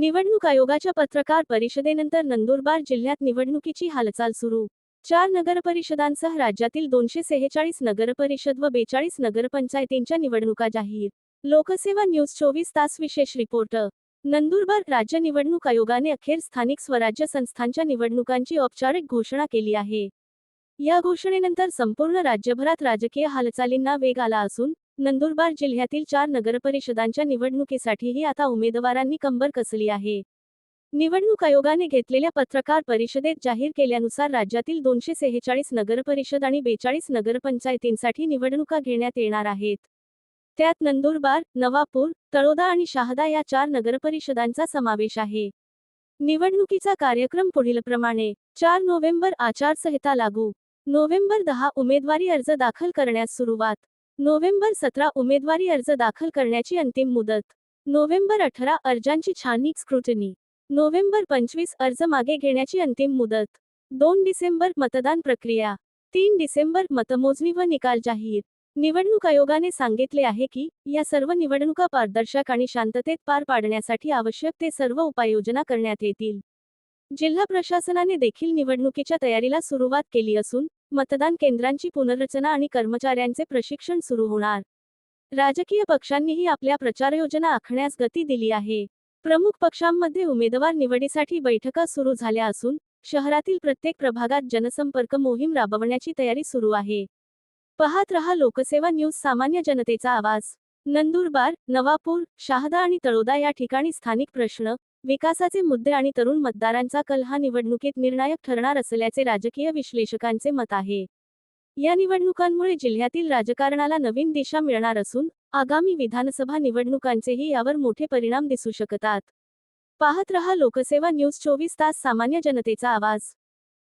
निवडणूक आयोगाच्या पत्रकार परिषदेनंतर नंदुरबार जिल्ह्यात निवडणुकीची हालचाल सुरू. चार नगरपरिषदांसह राज्यातील दोनशे सेहेचाळीस नगरपरिषद व बेचाळीस नगरपंचायतींच्या निवडणुका जाहीर. लोकसेवा न्यूज चोवीस तास विशेष रिपोर्ट. नंदुरबार राज्य निवडणूक आयोगाने अखेर स्थानिक स्वराज्य संस्थांच्या निवडणुकांची औपचारिक घोषणा केली आहे. या घोषणेनंतर संपूर्ण राज्यभरात राजकीय हालचालींना वेग आला असून नंदुरबार जिल्ह्यातील चार नगरपरिषदांच्या निवडणुकीसाठीही आता उमेदवारांनी कंबर कसली आहे. निवडणूक आयोगाने घेतलेल्या पत्रकार परिषदेत जाहीर केल्यानुसार राज्यातील दोनशे सेहेचाळीस नगरपरिषद आणि बेचाळीस नगरपंचायतींसाठी निवडणुका घेण्यात येणार आहेत. त्यात नंदुरबार नवापूर तळोदा आणि शहादा या चार नगरपरिषदांचा समावेश आहे. निवडणुकीचा कार्यक्रम पुढीलप्रमाणे चार नोव्हेंबर आचारसंहिता लागू नोव्हेंबर दहा उमेदवारी अर्ज दाखल करण्यास सुरुवात. नोव्हेंबर सतरा उमेदवारी अर्ज दाखल करण्याची अंतिम मुदत. नोव्हेंबर अठरा अर्जांची छाननी स्क्रुटनी. नोव्हेंबर पंचवीस अर्ज मागे घेण्याची अंतिम मुदत. दोन डिसेंबर मतदान प्रक्रिया. तीन डिसेंबर मतमोजणी व निकाल जाहीर. निवडणूक आयोगाने सांगितले आहे की या सर्व निवडणुका पारदर्शक आणि शांततेत पार पाडण्यासाठी आवश्यक ते सर्व उपाययोजना करण्यात येतील. जिल्हा प्रशासनाने देखील निवडणुकीच्या तयारीला सुरुवात केली असून मतदान केंद्रांची पुनर्रचना आणि कर्मचाऱ्यांचे प्रशिक्षण सुरू होणार. राजकीय पक्षांनीही आपल्या प्रचारयोजना आखण्यास गती दिली आहे. प्रमुख पक्षांमध्ये उमेदवार निवडीसाठी बैठका सुरू झाल्या असून शहरातील प्रत्येक प्रभागात जनसंपर्क मोहीम राबवण्याची तयारी सुरू आहे. पाहत रहा लोकसेवा न्यूज सामान्य जनतेचा आवाज. नंदुरबार नवापूर शहादा आणि तळोदा या ठिकाणी स्थानिक प्रश्न विकासाचे मुद्दे आणि तरुण मतदारांचा कल हा निवडणुकीत निर्णायक ठरणार असल्याचे राजकीय विश्लेषकांचे मत आहे. या निवडणुकांमुळे जिल्ह्यातील राजकारणाला नवीन दिशा मिळणार असून आगामी विधानसभा निवडणुकांचेही यावर मोठे परिणाम दिसू शकतात. पाहत रहा लोकसेवा न्यूज चोवीस तास सामान्य जनतेचा आवाज.